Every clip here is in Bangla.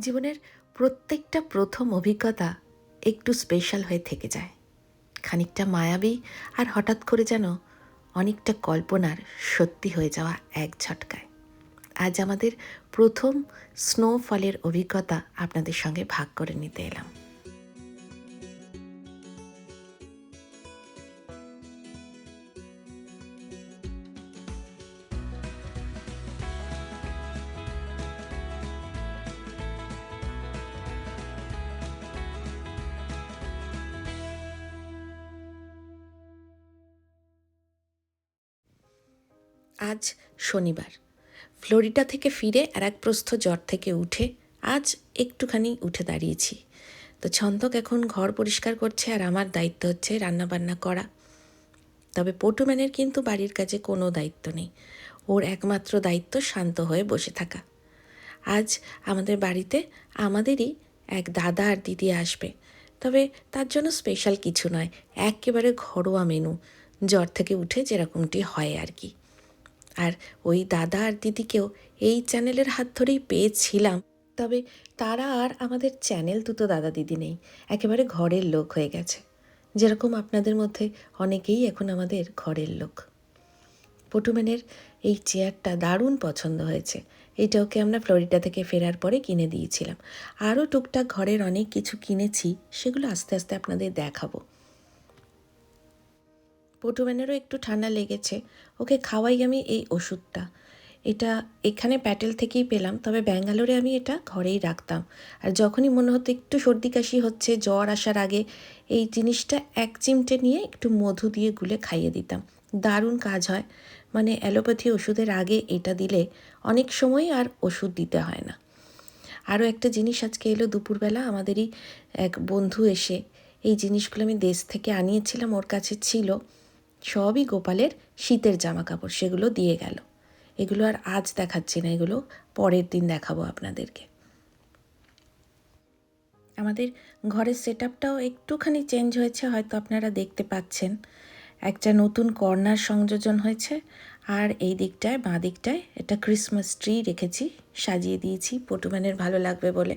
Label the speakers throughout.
Speaker 1: জীবনের প্রত্যেকটা প্রথম অভিজ্ঞতা একটু স্পেশাল হয়ে থেকে যায়। খানিকটা মায়াবী আর হঠাৎ করে যেন অনেকটা কল্পনার সত্যি হয়ে যাওয়া এক ঝটকায়। আজ আমাদের প্রথম স্নোফলের অভিজ্ঞতা আপনাদের সঙ্গে ভাগ করে নিতে এলাম। আজ শনিবার। ফ্লোরিডা থেকে ফিরে আর এক প্রস্থ জ্বর থেকে উঠে আজ একটুখানি উঠে দাঁড়িয়েছি। তো ছন্দক এখন ঘর পরিষ্কার করছে আর আমার দায়িত্ব হচ্ছে রান্নাবান্না করা। তবে পটুম্যানের কিন্তু বাড়ির কাজে কোনো দায়িত্ব নেই। ওর একমাত্র দায়িত্ব শান্ত হয়ে বসে থাকা। আজ আমাদের বাড়িতে আমাদেরই এক দাদা আর দিদি আসবে। তবে তার জন্য স্পেশাল কিছু নয়, একেবারে ঘরোয়া মেনু জ্বর থেকে উঠে যেরকমটি হয় আর কি। আর ওই দাদা আর দিদিকেও এই চ্যানেলের হাত ধরেই পেয়েছিলাম। তবে তারা আর আমাদের চ্যানেল দুটো দাদা দিদি নেই, একেবারে ঘরের লোক হয়ে গেছে। যেরকম আপনাদের মধ্যে অনেকেই এখন আমাদের ঘরের লোক। পটুম্যানের এই চেয়ারটা দারুণ পছন্দ হয়েছে। এটা ওকে আমরা ফ্লোরিডা থেকে ফেরার পরে কিনে দিয়েছিলাম। আরও টুকটাক ঘরের অনেক কিছু কিনেছি, সেগুলো আস্তে আস্তে আপনাদের দেখাবো। পটুম্যানেরও একটু ঠান্ডা লেগেছে। ওকে খাওয়াই আমি এই ওষুধটা। এটা এখানে প্যাটেল থেকেই পেলাম, তবে ব্যাঙ্গালোরে আমি এটা ঘরেই রাখতাম। আর যখনই মনে হতো একটু সর্দি কাশি হচ্ছে, জ্বর আসার আগে, এই জিনিসটা এক চিমটে নিয়ে একটু মধু দিয়ে গুলে খাইয়ে দিতাম। দারুণ কাজ হয়। মানে অ্যালোপ্যাথি ওষুধের আগে এটা দিলে অনেক সময় আর ওষুধ দিতে হয় না। আরও একটা জিনিস আজকে এলো দুপুরবেলা, আমাদেরই এক বন্ধু এসে এই জিনিসগুলো আমি দেশ থেকে আনিয়েছিলাম, ওর কাছে ছিল। সবই গোপালের শীতের জামা কাপড় সেগুলো দিয়ে গেল। এগুলো আর আজ দেখাচ্ছি না, এগুলো পরের দিন দেখাবো আপনাদেরকে। আমাদের ঘরের সেট আপটাও একটুখানি চেঞ্জ হয়েছে, হয়তো আপনারা দেখতে পাচ্ছেন। একটা নতুন কর্নার সংযোজন হয়েছে, আর এই দিকটায়, বাঁ দিকটায় একটা ক্রিসমাস ট্রি রেখেছি, সাজিয়ে দিয়েছি পটুম্যানের ভালো লাগবে বলে।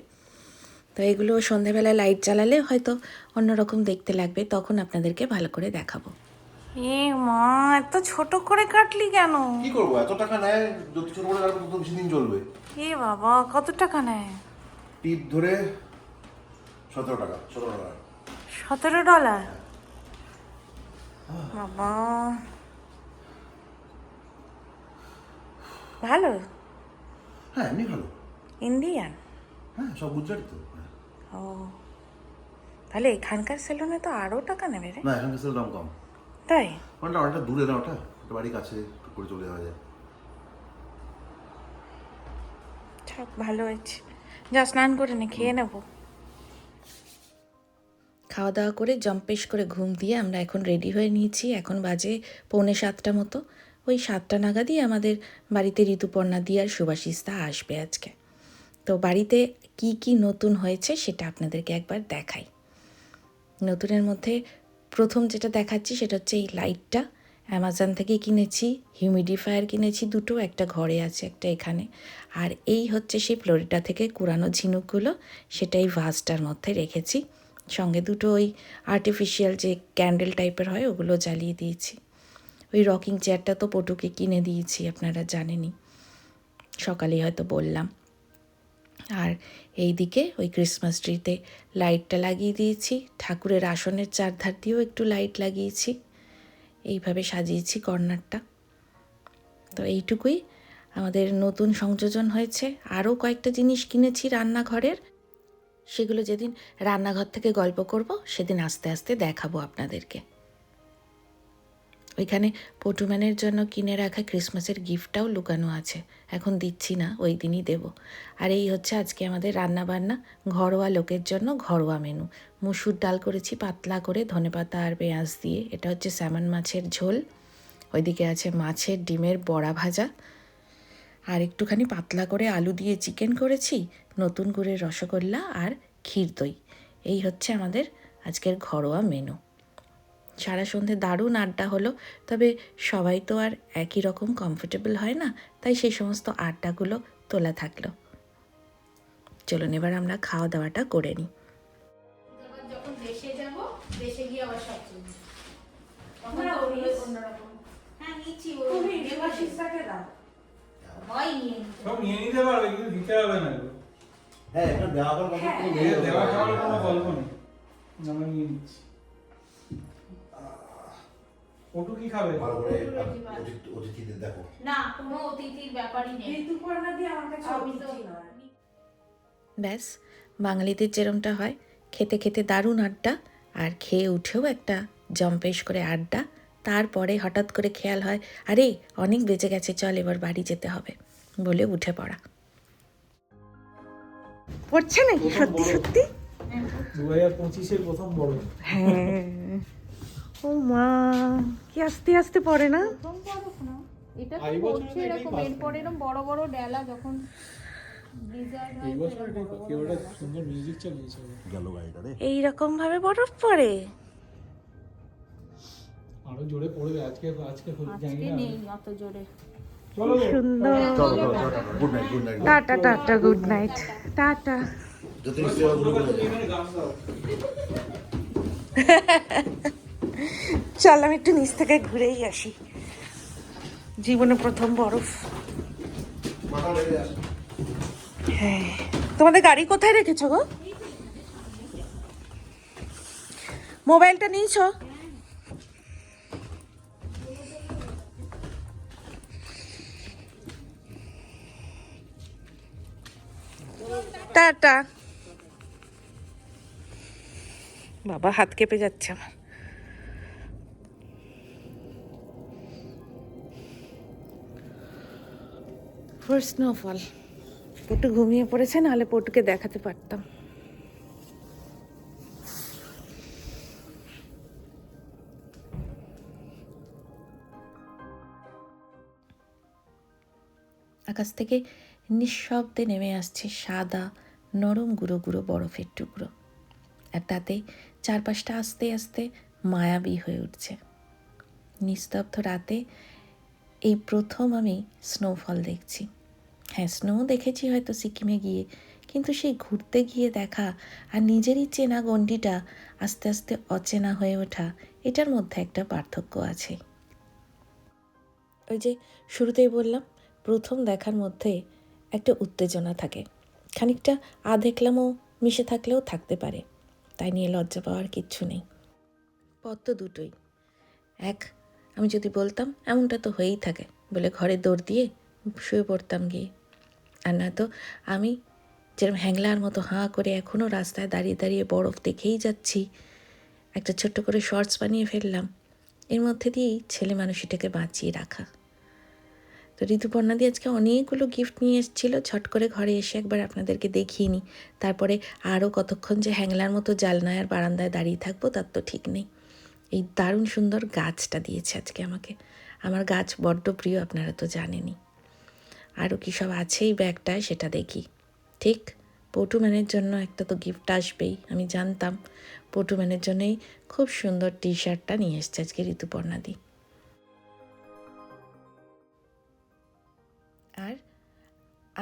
Speaker 1: তো এগুলো সন্ধেবেলায় লাইট জ্বালালে হয়তো অন্যরকম দেখতে লাগবে, তখন আপনাদেরকে ভালো করে দেখাবো।
Speaker 2: এ মা এত ছোট করে কাটলি কেন?
Speaker 3: কি করব? এত টাকা নেয় যত ছোট করে কাটবো তত বেশি দিন চলবে।
Speaker 2: এ বাবা কত টাকা নেয়?
Speaker 3: টিপ ধরে সতেরো টাকা সতেরো টাকা।
Speaker 2: সতেরো ডলার? বাবা। ভালো?
Speaker 3: হ্যাঁ এমনি ভালো।
Speaker 2: ইন্ডিয়ান?
Speaker 3: হ্যাঁ সব গুজরাটি তো হ্যাঁ।
Speaker 2: ও তাহলে এখানকার সেলুনে তো আরও টাকা নেবে রে।
Speaker 3: না এখানকার সেল দাম কম।
Speaker 2: তাই?
Speaker 3: ওটা অনেকটা দূরে না ওটা। ওটা বাড়ির কাছে করে চলে যাওয়া যায়।
Speaker 2: থাক ভালো হয়েছে। যা স্নান করে নে খেয়ে নেব।
Speaker 1: খাওয়া দাওয়া করে জম্পেশ করে ঘুম দিয়ে আমরা এখন রেডি হয়ে নিয়েছি। এখন বাজে পৌনে সাতটা মতো। ওই সাতটা নাগাদই আমাদের বাড়িতে ঋতুপর্ণা দিয়ে আর সুভাষিস্তা আসবে আজকে। তো বাড়িতে কি কি নতুন হয়েছে সেটা আপনাদেরকে একবার দেখাই। নতুনের মধ্যে প্রথম যেটা দেখাচ্ছি সেটা হচ্ছে এই লাইটটা অ্যামাজন থেকে কিনেছি হিউমিডিফায়ার কিনেছি দুটো, একটা ঘরে আছে, একটা এখানে। আর এই হচ্ছে সেই ফ্লোরিডা থেকে কুড়ানো ঝিনুকগুলো সেটা এই ভাসটার মধ্যে রেখেছি। সঙ্গে দুটো ওই আর্টিফিশিয়াল যে ক্যান্ডেল টাইপের হয়, ওগুলো জ্বালিয়ে দিয়েছি। ওই রকিং চেয়ারটা তো পটুকে কিনে দিয়েছি, আপনারা জানেনই। সকালেই হয়তো বললাম। আর এই দিকে ওই ক্রিসমাস ট্রিতে লাইটটা লাগিয়ে দিয়েছি। ঠাকুরের আসনের চারধার দিয়েও একটু লাইট লাগিয়েছি। এইভাবে সাজিয়েছি কর্নারটা। তো এইটুকুই আমাদের নতুন সংযোজন হয়েছে। আরও কয়েকটা জিনিস কিনেছি রান্নাঘরের। সেগুলো যেদিন রান্নাঘর থেকে গল্প করব, সেদিন আস্তে আস্তে দেখাবো আপনাদেরকে। ওইখানে পটুম্যানের জন্য কিনে রাখা ক্রিসমাসের গিফটটাও লুকানো আছে। এখন দিচ্ছি না, ওই দিনই দেব। আর এই হচ্ছে আজকে আমাদের রান্নাবান্না, ঘরোয়া লোকের জন্য ঘরোয়া মেনু মুসুর ডাল করেছি পাতলা করে ধনেপাতা আর পেঁয়াজ দিয়ে। এটা হচ্ছে স্যামন মাছের ঝোল। ওইদিকে আছে মাছের ডিমের বড়া ভাজা। আর একটুখানি পাতলা করে আলু দিয়ে চিকেন করেছি, নতুন গুড়ের রসগোল্লা আর ক্ষীর দই। এই হচ্ছে আমাদের আজকের ঘরোয়া মেনু সারা সন্ধে দারুণ আড্ডা হলো তবে সবাই তো আর একই রকম কমফোর্টেবল হয় না তাই সেই সমস্ত আড্ডাগুলো তোলা থাকল। চলুন এবার আমরা খাওয়া দাওয়াটা করে নিই।
Speaker 4: যখন দেশে যাব দেশে গিয়ে আবার সব চলবে তখন
Speaker 2: না,
Speaker 4: তো। ওগুলো
Speaker 2: please.
Speaker 4: অন্যরকম হ্যাঁ
Speaker 5: ওটু কি খাবে?
Speaker 3: ভালো করে অতিথিদের দেখো।
Speaker 4: না কোনো অতিথির ব্যাপারই নেই।
Speaker 2: ঋতুপর্ণা দিয়ে আমার কাছে অতিথি নয়।
Speaker 1: ব্যাস বাঙালিদের যেরমটা হয় খেতে খেতে দারুণ আড্ডা আর খেয়ে উঠেও একটা জম্পেশ করে আড্ডা। তারপরে হঠাৎ করে খেয়াল হয় আরে অনেক বেঁচে গেছে চল এবার বাড়ি যেতে হবে বলে উঠে পড়া। পড়ছে নাকি? সত্যি সত্যি?
Speaker 5: দু হাজার পঁচিশের প্রথম বড়।
Speaker 1: হ্যাঁ। ও মা কি আস্তে আস্তে পড়ে না?
Speaker 4: এটা তো পড়ছে এরকম এরপর এরকম বড় বড় ডেলা যখন
Speaker 1: এইরকম ভাবে বরফ পড়ে?
Speaker 5: আরও জোরে পড়বে আজকে আজকে জানি না।
Speaker 4: নেই অত জোরে।
Speaker 1: সুন্দর। Tata tata good night tata.
Speaker 3: যদি
Speaker 1: চল, আমি একটু নিচ থেকে ঘুরেই আসি। জীবনে প্রথম বরফ। হ্যাঁ। তোমাদের গাড়ি কোথায় রেখেছো গো? মোবাইলটা নিয়েছো? টাটা। বাবা, হাত কেঁপে যাচ্ছে আমার। ফার্স্ট স্নোফল পটু ঘুমিয়ে পড়েছে, নাহলে পটুকে দেখাতে পারতাম। আকাশ থেকে নিঃশব্দে নেমে আসছে সাদা, নরম গুঁড়ো গুঁড়ো বরফের টুকরো। আর তাতে চারপাশটা আস্তে আস্তে মায়াবী হয়ে উঠছে। নিস্তব্ধ রাতে এই প্রথম আমি স্নোফল দেখছি। হ্যাঁ স্নো দেখেছি হয়তো সিকিমে গিয়ে। কিন্তু সেই ঘুরতে গিয়ে দেখা আর নিজেরই চেনা গণ্ডিটা আস্তে আস্তে অচেনা হয়ে ওঠা, এটার মধ্যে একটা পার্থক্য আছে। ওই যে শুরুতেই বললাম, প্রথম দেখার মধ্যে একটা উত্তেজনা থাকে। খানিকটা আ দেখলামও মিশে থাকলেও থাকতে পারে। তাই নিয়ে লজ্জা পাওয়ার কিচ্ছু নেই। পথ তো দুটোই। এক, আমি যদি বলতাম, এমনটা তো হয়েই থাকে বলে ঘরে দৌড় দিয়ে শুয়ে পড়তাম গিয়ে। আর না তো আমি যেরকম হ্যাংলার মতো হাঁ করে এখনও রাস্তায় দাঁড়িয়ে দাঁড়িয়ে বরফ দেখেই যাচ্ছি। একটা ছোট্ট করে শর্টস বানিয়ে ফেললাম। এর মধ্যে দিয়েই ছেলে মানুষটাকে বাঁচিয়ে রাখা। তো ঋতুপর্ণা দিয়ে আজকে অনেকগুলো গিফট নিয়ে এসেছিল। ছট করে ঘরে এসে একবার আপনাদেরকে দেখিয়ে নিই তারপরে আরও কতক্ষণ যে হ্যাংলার মতো জালনায় আর বারান্দায় দাঁড়িয়ে থাকব তার তো ঠিক নেই। এই দারুণ সুন্দর গাছটা দিয়েছে আজকে আমাকে। আমার গাছ বড্ড প্রিয়, আপনারা তো জানেনই। আরও কী সব আছে এই ব্যাগটায় সেটা দেখি। ঠিক পটুম্যানের জন্য একটা তো গিফট আসবেই, আমি জানতাম। পটুম্যানের জন্যই খুব সুন্দর টি শার্টটা নিয়ে এসছে আজকে ঋতুপর্ণা দি আর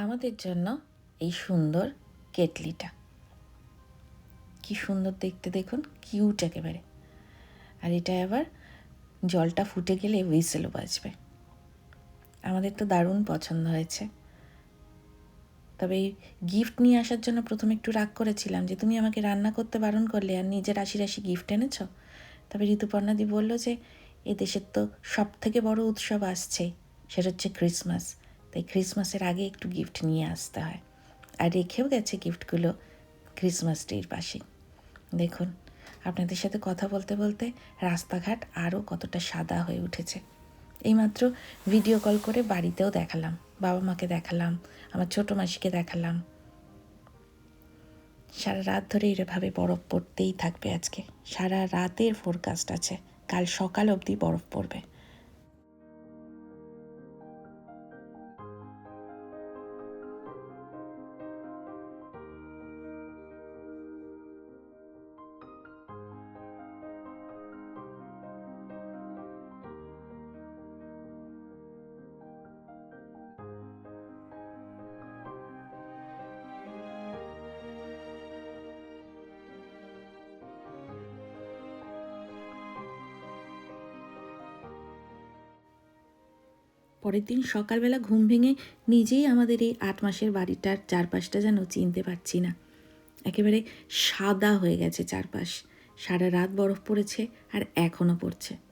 Speaker 1: আমাদের জন্য এই সুন্দর কেটলিটা। কি সুন্দর দেখতে দেখুন কিউট একেবারে। আর এটা আবার জলটা ফুটে গেলে হুইসেলও বাজবে। আমাদের তো দারুণ পছন্দ হয়েছে। তবে গিফট নিয়ে আসার জন্য প্রথমে একটু রাগ করেছিলাম যে, তুমি আমাকে রান্না করতে বারণ করলে আর নিজে রাশি রাশি গিফট এনেছ? তবে ঋতুপর্ণাদি বলল যে, এ দেশের তো সব থেকে বড় উৎসব আসছে, সেটা হচ্ছে ক্রিসমাস তাই ক্রিসমাসের আগে একটু গিফট নিয়ে আসতে হয়। আর রেখেও গেছে গিফটগুলো ক্রিসমাস ট্রির পাশে দেখুন, আপনাদের সাথে কথা বলতে বলতে রাস্তাঘাট আরও কতটা সাদা হয়ে উঠেছে। এইমাত্র ভিডিও কল করে বাড়িতেও দেখালাম, বাবা মাকে দেখালাম, আমার ছোট মাসিকে দেখালাম। সারা রাত ধরে এভাবে বরফ পড়তেই থাকবে আজকে। সারা রাতের ফোরকাস্ট আছে। কাল সকাল অবধি বরফ পড়বে। পরের দিন সকালবেলা ঘুম ভেঙে নিজেই আমাদের এই আট মাসের বাড়িটার চারপাশটা যেন চিনতে পারছি না। একেবারে সাদা হয়ে গেছে চারপাশ। সারা রাত বরফ পড়েছে আর এখনও পড়ছে।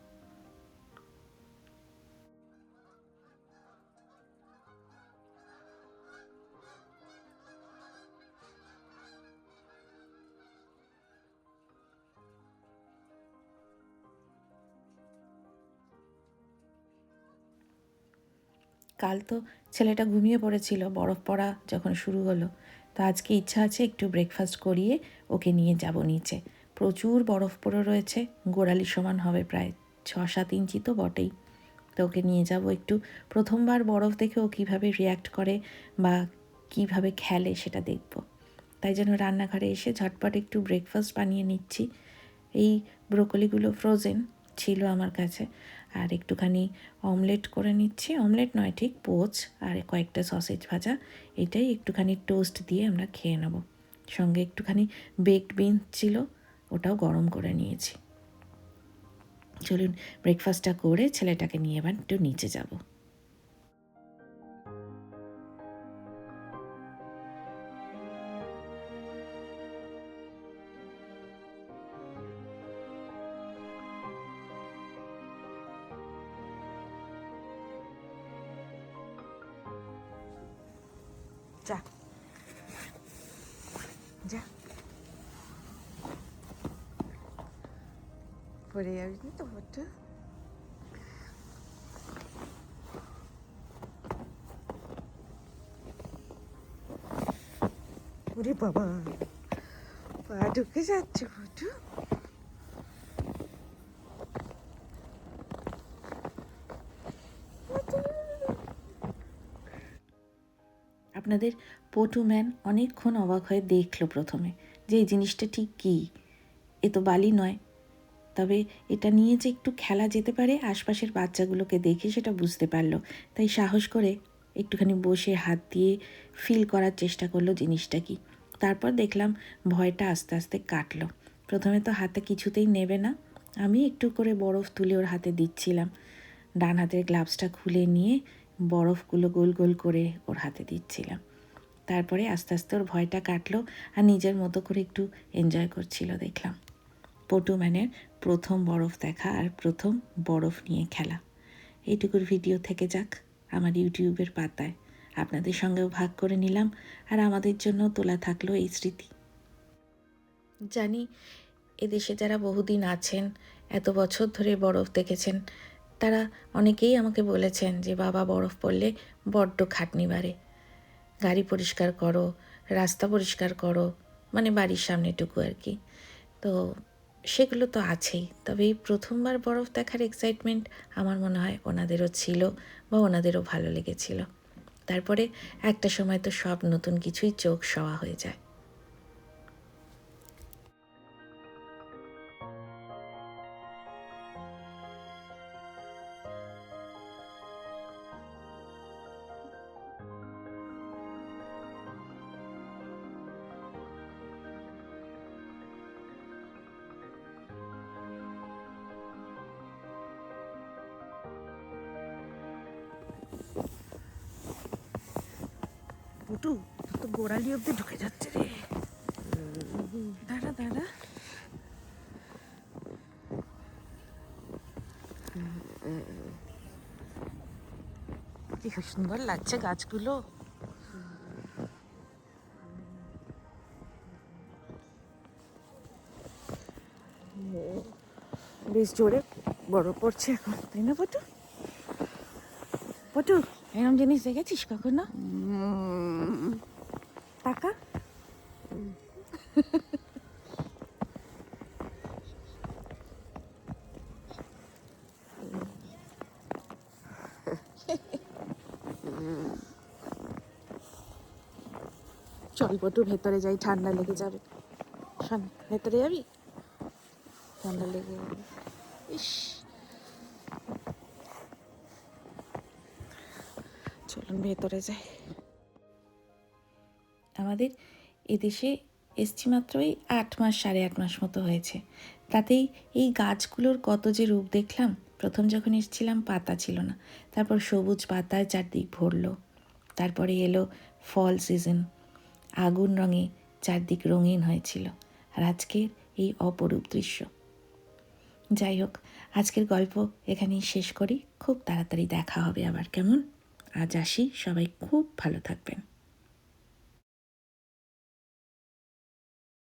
Speaker 1: কাল তো ছেলেটা ঘুমিয়ে পড়েছিল, বরফ পড়া যখন শুরু হলো। তো আজকে ইচ্ছা আছে একটু ব্রেকফাস্ট করিয়ে ওকে নিয়ে যাব নিচে। প্রচুর বরফ পড়ে রয়েছে, গোড়ালি সমান হবে প্রায় ছ সাত ইঞ্চি তো বটেই। তো ওকে নিয়ে যাব একটু। প্রথমবার বরফ দেখে ও কীভাবে রিয়্যাক্ট করে বা কীভাবে খেলে সেটা দেখব। তাই জন্য রান্নাঘরে এসে ঝটপট একটু ব্রেকফাস্ট বানিয়ে নিচ্ছি। এই ব্রোকলিগুলো ফ্রোজেন ছিল আমার কাছে। আর একটুখানি অমলেট করে নিচ্ছি। অমলেট নয়, ঠিক পোচ আর কয়েকটা সসেজ ভাজা। এটাই একটুখানি টোস্ট দিয়ে আমরা খেয়ে নেব। সঙ্গে একটুখানি বেকড বিনস ছিল, ওটাও গরম করে নিয়েছি। চলুন, ব্রেকফাস্টটা করে ছেলেটাকে নিয়ে এবার একটু নিচে যাব।
Speaker 2: যা। যা। পরে না তো ফটো ওরে বাবা পা ঢুকে যাচ্ছে ফটো
Speaker 1: আপনাদের পটু ম্যান অনেকক্ষণ অবাক হয়ে দেখল প্রথমে যে এই জিনিসটা ঠিক কী? এ তো বালি নয়। তবে এটা নিয়ে যে একটু খেলা যেতে পারে, আশপাশের বাচ্চাগুলোকে দেখে সেটা বুঝতে পারল। তাই সাহস করে একটুখানি বসে হাত দিয়ে ফিল করার চেষ্টা করল জিনিসটা কি। তারপর দেখলাম ভয়টা আস্তে আস্তে কাটলো। প্রথমে তো হাতে কিছুতেই নেবে না। আমি একটু করে বরফ তুলে ওর হাতে দিচ্ছিলাম। ডান হাতের গ্লাভসটা খুলে নিয়ে বরফগুলো গোল গোল করে ওর হাতে দিচ্ছিলাম। তারপরে আস্তে আস্তে ওর ভয়টা কাটলো আর নিজের মতো করে একটু এনজয় করছিল দেখলাম। পটু ম্যানের প্রথম বরফ দেখা আর প্রথম বরফ নিয়ে খেলা। এইটুকুর ভিডিও থেকে যাক আমার ইউটিউবের পাতায়। আপনাদের সঙ্গেও ভাগ করে নিলাম আর আমাদের জন্য তোলা থাকল এই স্মৃতি। জানি এদেশে যারা বহুদিন আছেন, এত বছর ধরে বরফ দেখেছেন তারা অনেকেই আমাকে বলেছেন যে, বাবা, বরফ পড়লে বড্ড খাটনি বাড়ে। গাড়ি পরিষ্কার করো, রাস্তা পরিষ্কার করো মানে বাড়ির সামনেটুকু আর কি। তো সেগুলো তো আছেই। তবে এই প্রথমবার বরফ দেখার এক্সাইটমেন্ট আমার মনে হয় ওনাদেরও ছিল বা ওনাদেরও ভালো লেগেছিল। তারপরে একটা সময় তো সব নতুন কিছুই চোখ সওয়া হয়ে যায়।
Speaker 2: তোর তো গোড়ালি অব্দি ঢুকে যাচ্ছে রে। দাঁড়া দাঁড়া। কি সুন্দর লাগছে গাছগুলো। বেশ জোরে বড় পড়ছে এখন, তাই না পটু? পটু এরকম জিনিস দেখেছিস কখনো টাকা চল পটু ভেতরে যাই, ঠান্ডা লেগে যাবে। শোন, ভেতরে যাবি? ঠান্ডা লেগে যাবে। ইস। চলুন ভেতরে যাই।
Speaker 1: আমাদের এদেশে এসছি মাত্র এই আট মাস, সাড়ে আট মাস মতো হয়েছে। তাতেই এই গাছগুলোর কত যে রূপ দেখলাম, প্রথম যখন এসেছিলাম পাতা ছিল না। তারপর সবুজ পাতায় চারদিক ভরলো। তারপরে এলো ফল সিজন। আগুন রঙে চারদিক রঙিন হয়েছিল আর আজকের এই অপরূপ দৃশ্য। যাই হোক, আজকের গল্প এখানেই শেষ করি। খুব তাড়াতাড়ি দেখা হবে আবার, কেমন? আজ আসি, সবাই খুব ভালো থাকবেন।